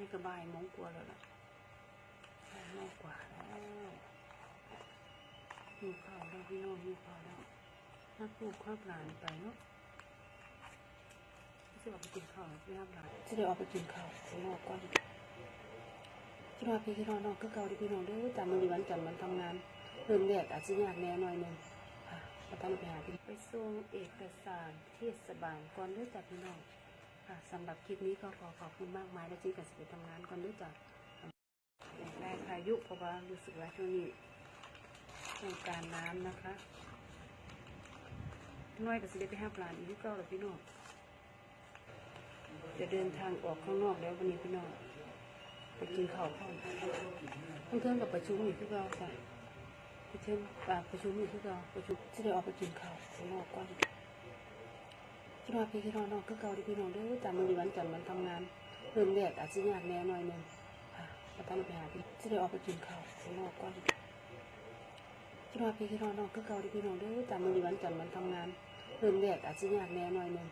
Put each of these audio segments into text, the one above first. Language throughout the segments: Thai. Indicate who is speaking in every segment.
Speaker 1: นี่ก็บ่ายโมงกว่าแล้วล่ะบ่ายมงกว่าแล้วหิวข้าวแล้วพี่น้องหิวข้าวแล้วนักลูกข้าวหลานไปเนาะจะออกไปกินข้าวพี่น้ำหลานจะได้ออกไปกินข้าวข้างนอกก่อนคิดว่าพี่คิดว่าน้องก็เก่าที่พี่น้องด้อจำมันดีวันจันทร์มันทำงานเริ่มแรกอาจจะยากแน่หน่อยหนึงค่ะมาตั้งไปหาพี่ไปส่งเอกสารเทศบาลก่อนด้อจ้ะพี่น้อง ค่ะสำหรับคลิปนี้ก็ขอขอบคุณมากมายและจีกับสิไปทำงานก่อนด้วยจ้ะอย่างแรกพายุเพราะว่ารู้สึกว่าช่วงนี้ต้องการน้ำนะคะน้อยกับสิได้ไปห้าปลาอีกที่เก้าหรอพี่น้องจะเดินทางออกข้างนอกแล้ววันนี้พี่น้องไปกินข้าวพร้อมเพื่อนกับประชุมอยู่ที่เราค่ะไปเชิญอ่าประชุมอยู่ที่เราประชุมจะได้ออกไปกินข้าวข้างนอกก่อน คิดว่าพี่คิดว่าน้องก็เก่าที่พี่น้องเด้อจำมันดีวันจันทร์มันทำงานเริ่มแรกอาจจะยากแน่หน่อยหนึงค่ะมาตั้งไปหาพี่จะได้ออกไปกินข้าวข้างนอกก่อนคิดว่าพี่คิดว่าน้องก็เก่าที่พี่น้องเด้อจำมันดีวันจันทร์มันทำงานเริ่มแรกอาจจะยากแน่หน่อยหนึง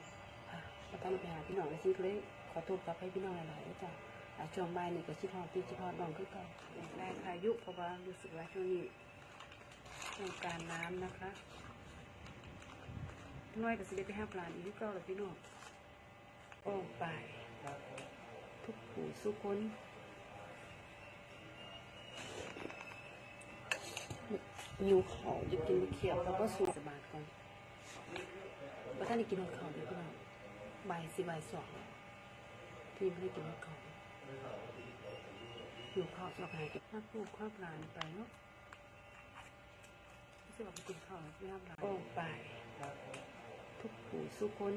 Speaker 1: ค่ะมาตั้งไปหาพี่น้องและซีก็เลยขอโทษกับให้พี่น้องหลายๆด้วยจ้ะอ่าช่วงบ่ายนี่ก็ชิดฮอดพี่ชิดฮอดน้องคือเก่าแรกพายุเพราะว่ารู้สึกว่าช่วงนี้ต้องการน้ำนะคะ น้อยก็สิได้ไปห้าปลาอีกเก้าหรอพี่น้องโอ้ไป ทุกผู้สุคนหิวเขาวจะกินเขียวแล้วก็สูสบายก่อนว่าท่านได้กินข้าวเดี๋ยวพี่น้องบ่ายสิบ่ายสองพี่ไม่ได้กินข้าวหิวข้าวจะหาเก็บน้าปูข้าวปลาไปเนาะจะออกไปกินข้าวไม่ห้ามปลาโอ้ไปทุกผู้ สุคน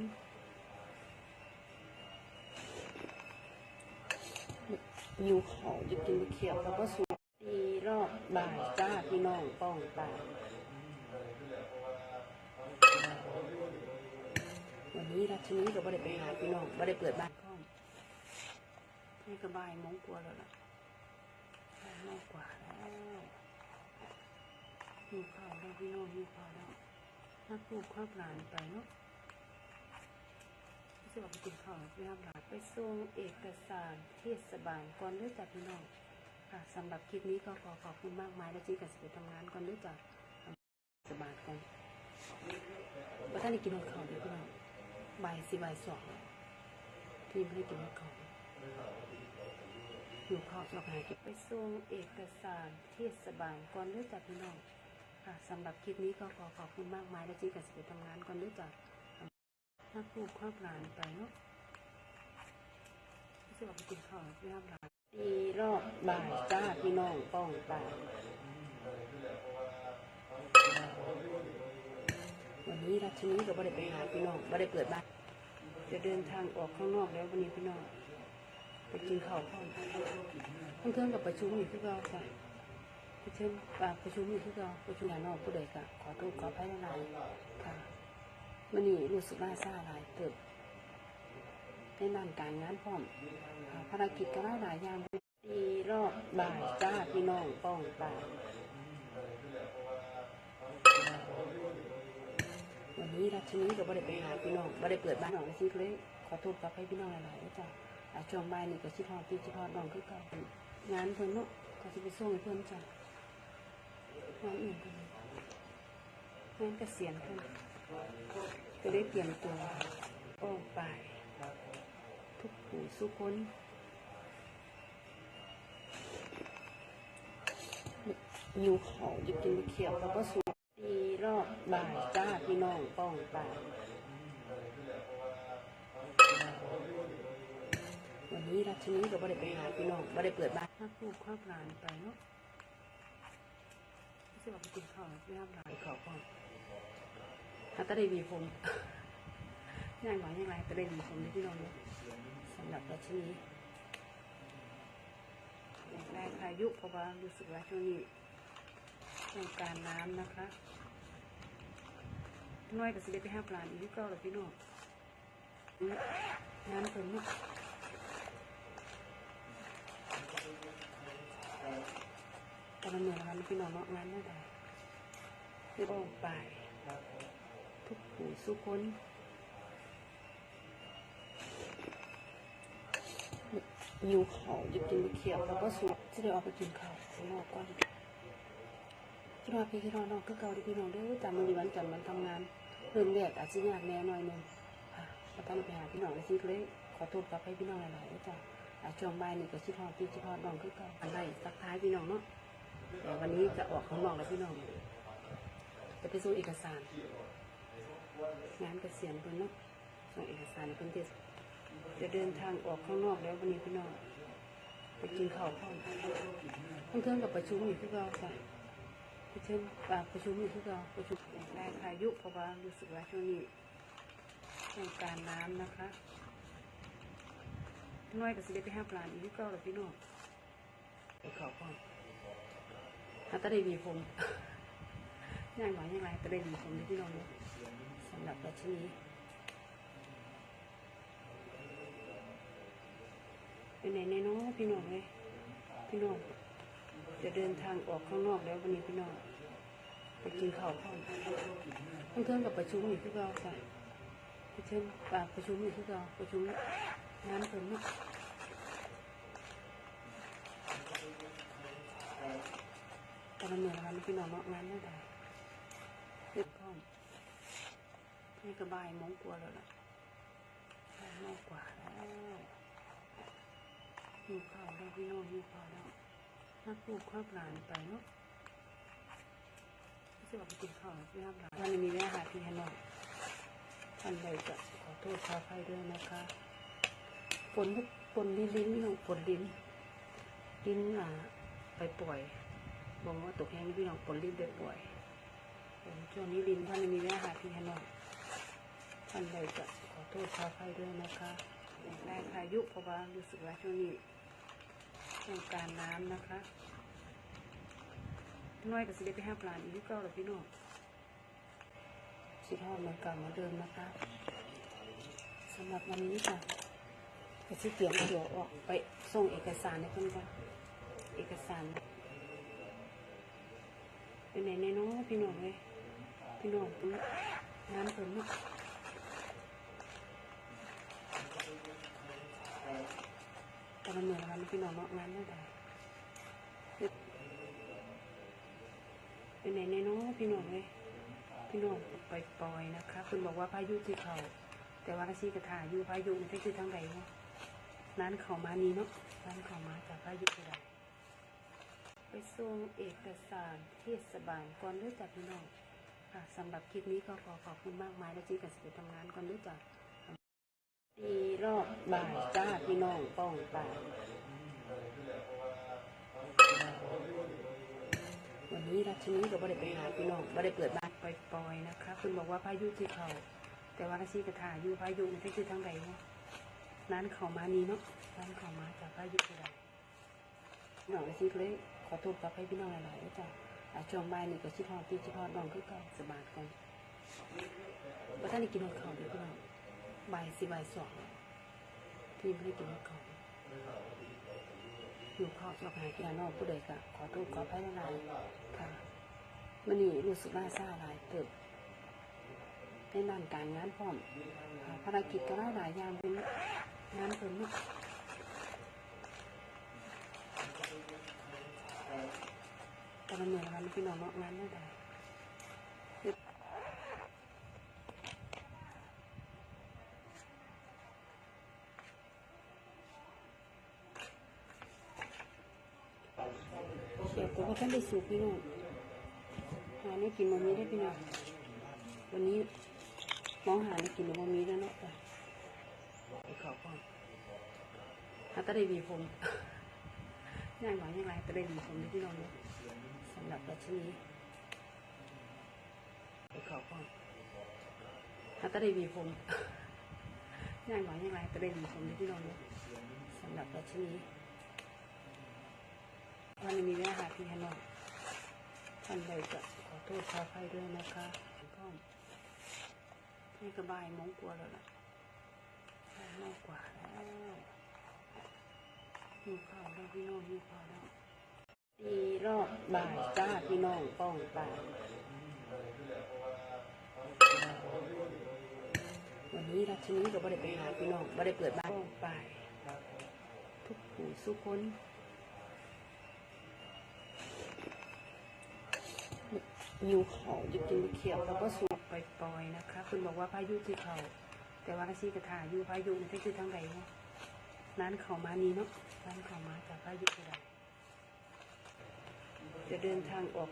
Speaker 1: หิวเขาวจะกินเขียวแล้วก็สูดีรอบบ่ายจ้าพี่น้องป้องป่ายวันนี้รัชนีก็บ่ได้ไปหาพี่น้องบ่ได้เปิดบ้านข้องนี่ก็บ่ายมงกว่าแล้วล่ะบ่ายมงกว่าแล้วหิวข้าวแล้วพี่น้องหิวข้าวแล้วนักปลูกข้าวหลานไปเนาะ จะออกไปกินข้าวพี่น้ำหลานไปส่งเอกสารเทศบาลก่อนเด้วยจ้ะพี่น้องค่ะสำหรับคลิปนี้ก็ขอขอบคุณมากมายและจีกับสิไปทำงานก่อนเด้วยจ้ะเทศบาลก่อนว่าท่านได้กินข้าวเดี๋ยวพี่น้องบ่ายสี่บ่ายสองพี่ไม่ได้กินข้าวอยู่ข้าวจะไหาเก็บไปส่งเอกสารเทศบาลก่อนเด้วยจ้ะพี่น้องค่ะสำหรับคลิปนี้ก็ขอขอบคุณมากมายและจีกับสิไปทำงานก่อนเด้วยจ้ะ ถ้าปลูกข้าวหลานไปเนาะจะออกไปกินข้าวพี่น้ำหลานดีรอบบ่ายจ้าพี่น้องป้องป่ายวันนี้รัชนีก็บ่ได้ไปหาพี่น้องบ่ได้เปิดบ้านจะเดินทางออกข้างนอกแล้ววันนี้พี่น้องไปกินข้าวพร้อมเพื่อนกับประชุมอยู่ที่เราค่ะไปเชิญอ่าประชุมอยู่ที่เราประชุมงานนอกผู้ใดก็ขอโทษขออภัยหลายค่ะ มันนี่รู้สึกว่าซาหลายเติบในด้านการงานพร้อมภารกิจก็หลายหลายอย่างดีรอบบ่ายจ้าพี่น้องป้องป่าวันนี้รัชนีก็บ่ได้ไปหาพี่น้องบ่ได้เปิดบ้านหนองเลยสิเลยขอโทษกับให้พี่น้องหลายๆด้วยจ้ะอาช่วงบ่ายนี่ก็ชิทอดพี่ชิทอดน้องคือเก่างานเพิ่นเนาะก็สิไปส่งให้เพิ่นจ้ะงานอื่นเพิ่นงานเกษียณเพิ่น จะได้เตรียมตัวออกไป ทุกผู้สุขคนหิวเขาจะกินเขียวแล้วก็สูดีรอบบ่ายจ้าพี่น้องป้องป่ายวันนี้รัชนีก็บ่ได้ไปหาพี่น้องบ่ได้เปิดบ้านถ้าปลูกข้าวหลานไปเนาะจะออกไปกินข้าวพี่น้ำหลานข้าวก่อ นถ้าก็ได้มีผมย่างหวานย่างไรก็ได้มีผมในที่นอนเนอะสำหรับราชนีอย่างแรกพายุเพราะว่ารู้สึกว่าช่วงนี้ต้องการน้ำนะคะน้อยก็สิได้ไปห้าปลาอีกที่ก้าหรอพี่น้องน้ำเพิ่นเนาะแต่ละเมืองมันพี่น้องเนาะงานไม่ได้ที่บ้องไป ทุกผู้สุคนหิวข้าวจะกินเขียวแล้วก็สุกจะได้ออกไปกินข้าวข้างนอกก่อนคิดว่าพี่คิดว่าน้องก็เก่าที่พี่น้องเด้อจำมันดีวันจันทร์มันทำงานเริ่มแรกอาจจะยากแน่หน่อยหนึงค่ะก็ต้องไปหาพี่น้องในที่เลยขอโทษกับให้พี่น้องหลายๆวยจ้ะอาช่วงบ่ายนี่ก็ชิดทอดพี่ชิดทอดน้องคือเก่าอันใดสักท้ายพี่น้องเนาะแต่วันนี้จะออกข้างนอกแล้วพี่น้องจะไปส่งเอกสาร งานเกษียณเพิ่นเนาะส่งเอกสารให้เพิ่นเด็ดจะเดินทางออกข้างนอกแล้ววันนี้พี่น้องไปกินข้าวพร้อมเพื่อนกับประชุมอยู่ที่เราค่ะประชุมอ่าประชุมอยู่ที่เราประชุมได้พายุเพราะว่ารู้สึกว่าช่วงนี้ต้องการน้ำนะคะน้อยก็สิได้ไปห้าปลาอีกที่เก้าหรือพี่น้องไปข้าวพร้อถ้าตะได้มีผมย่างหวานย่างไรตะได้มีผมที่พี่น้องเนาะ หรับราชินีไปไหนในน้องพี่น้องเลยพี่น้องจะเดินทางออกข้างนอกแล้ววันนี้พี่น้องไปกินข้าวพร้อมเพื่อนๆกับประชุมอยู่ที่เราค่ะประชุมอ่าประชุมอยู่ที่เราประชุมนเพิ่นนาะตอนนั้นเนี่ยนะคะพี่น้องเนาะงานไม่ได้เด็กพร้อม นี่ก็บายมงกว่าแล้วล่ะบายมงกว่าแล้วหิวข้าวแล้วพี่น้องหิวข้าวแล้วนักปลูกข้าวปลานไปเนาะไม่ใช่ว่าไปกินข้าวไม่รับหลานวันนี้มีแม่หาพี่ให้น้องท่านใดจะขอโทษขออภัยด้วยนะคะฝนฝนลิ้นลิ้นพี่น้องฝนลิ้นลิ้นอ่าไปป่วยบอกว่าตกแห้งพี่น้องฝนลิ้นไปป่วยผมช่วงนี้ลินท่านมีแม่หาพี่ให้น้อง ท่านใดจะขอโทษขออภัยด้วยนะคะได้พายุเพราะว่ารู้สึกว่าช่วงนี้ต้องการน้ำนะคะน้อยก็สิได้ไปห้าปลาอีกที่เก้าหรอพี่น้องสิทอดเหมือนเก่าเหมือนเดิมนะคะสำหรับวันนี้ค่ะก็สิเตรียมเดี๋ยวออกไปส่งเอกสารให้เพื่อนก่อนเอกสารเป็นไหนในน้องพี่น้องเลยพี่น้องงานเพิ่นเนาะ ตอนนั้นเหมือนกันพี่น้องเนาะงานไม่ได้เป็นไหนในน้องพี่น้องเลยพี่น้องไปปล่อยนะคะคุณบอกว่าพายุที่เขา แต่ว่าอาชีกระถาอยู่พายุนี่คือทางใดเนาะร้านเขามานี้เนาะร้านเขามาจากพายุที่ใดไปส่งเอกสารเทศบาลก่อนด้วยจากพี่น้องค่ะสำหรับคลิปนี้ก็ขอขอบคุณมากมายและจีกับสิไปทำงานก่อนด้วยจาก ดีรอบบ่ายจ้าพี่น้องป้องป่าวันนี้ราชนีก็บ่ได้ไปหาพี่น้องบ่ได้เปิดบ้านปล่อยๆนะคะคุณบอกว่าพายุที่เขาแต่ว่าราชีกระถาอยู่พายุนี่คือทางใดเนาะร้านเขามานี้เนาะร้านเขามาจากพายุที่ใดหน่อยสิเลยขอโทษกับให้พี่น้องหลายๆด้วยจ้ะอ่าช่วงบ่ายนี่ก็ชิทอดพี่ชิทอดน้องคือเก่าสบายกันว่าท่านได้กินข้าวเดี๋ยวพี่น้อง บ่ายสิบ่ายสองพี่ไม่ได้กินข้าวอยู่ข้าวชอบหากินนอกผู้ใดก็ขอโทษขออภัยหลายค่ะมันนี่รู้สึกว่าซาหลายเติบในด้านการงานพร้อมภารกิจก็หลายอย่างเป็นงานเพิ่นเนาะตอนนั้นเหมือนกันพี่น้องเนาะงานไม่ได้ เดี๋ยวกูก็ท่านได้สูบพี่น้องหาไม่กินวันนี้ได้พี่น้องวันนี้มองหาไม่กินวันนี้แล้วเนาะไปขอก่อนถ้าตะได้วีผมย่างหวานย่างไรตะได้วีผมที่พี่น้องสำหรับราชนีไปขอก่อนถ้าตะได้วีผมย่างหวานย่างไรตะได้วีผมที่พี่น้องสำหรับราชนี วันนี้มีแม่หาพี่ให้น้องท่านใดจะขอโทษขออภัยด้วยนะคะก็นี่ก็บายมงกว่าแล้วล่ะบ่ายโมงกว่าแล้วหิวข้าวแล้วพี่น้องหิวข้าวแล้วดีรอบบ่ายจ้าพี่น้องป้องป่ายวันนี้ราชินีก็บ่ได้ไปหาพี่น้องบ่ได้เปิดบ้านป้องป่ายทุกผู้สุขคน หิวเขาจะกินเขียวแล้วก็สูบปล่อยๆนะคะ คุณบอกว่าพายุที่เขา แต่ว่าอาชีกระถาอยู่พายุนี่ก็คือทางไหนเนาะร้านเขามานี้เนาะร้านเขามาจากพายุกระดาจะเดินทางออก